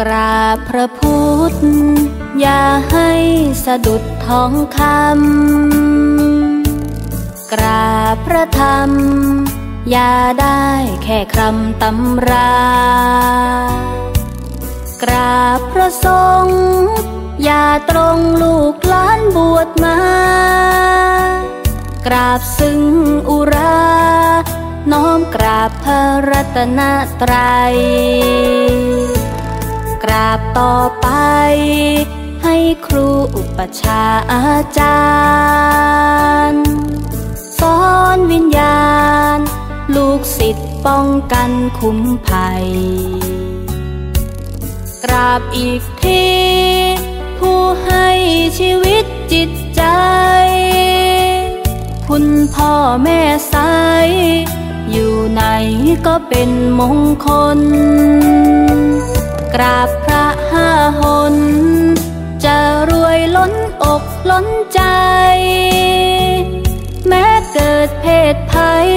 กราบพระพุทธ อย่าให้สะดุดทองคำ กราบพระธรรม อย่าได้แค่คำตำรา กราบพระสงฆ์อย่าตรงลูกหลานบวชมา กราบซึ่งอุรา น้อมกราบพระรัตนตรัย ราบต่อไป ให้ครูอุปชาอาจารย์สอนวิญญาณ ลูกศิษย์ป้องกันคุ้มภัย กราบอีกที ผู้ให้ชีวิตจิตใจ คุณพ่อแม่สายอยู่ไหนก็เป็นมงคล ราบพระห้าหน จะรวยล้นอกล้นใจ แม้เกิดเพศภัย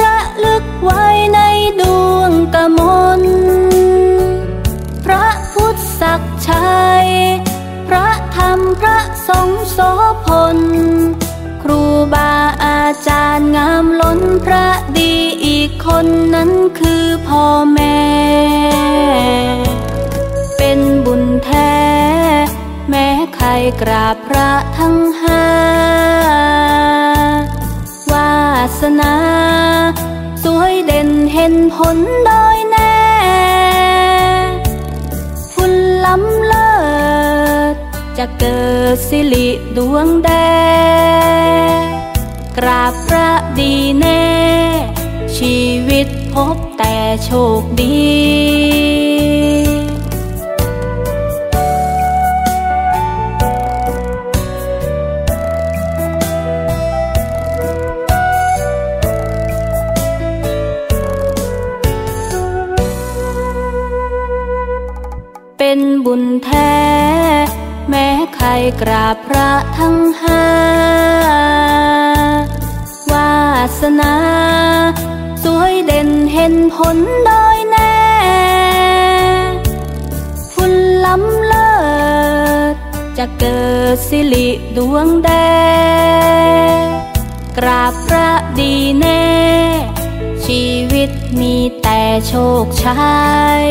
ระลึกไว้ในดวงกมลพระพุทธศักชัย พระธรรมพระสงฆ์โสพล ครูบาอาจารย์งามล้นพระดีอีกคนนั้นคือพ่อแม่ กราบพระทั้งห้าวาสนา สวยเด่นเห็นผลโดยแน่คุณล้ำเลิศจะเกิดสิริดวงแดงกราบพระดีแน่ ชีวิตพบแต่โชคดี เป็นบุญแท้ แม้ใครกราบพระทั้งห้าวาสนา สวยเด่นเห็นผลโดยแน่คุณล้ำเลิศจะเกิดสิริดวงแดงกราบพระดีแน่ ชีวิตมีแต่โชคชัย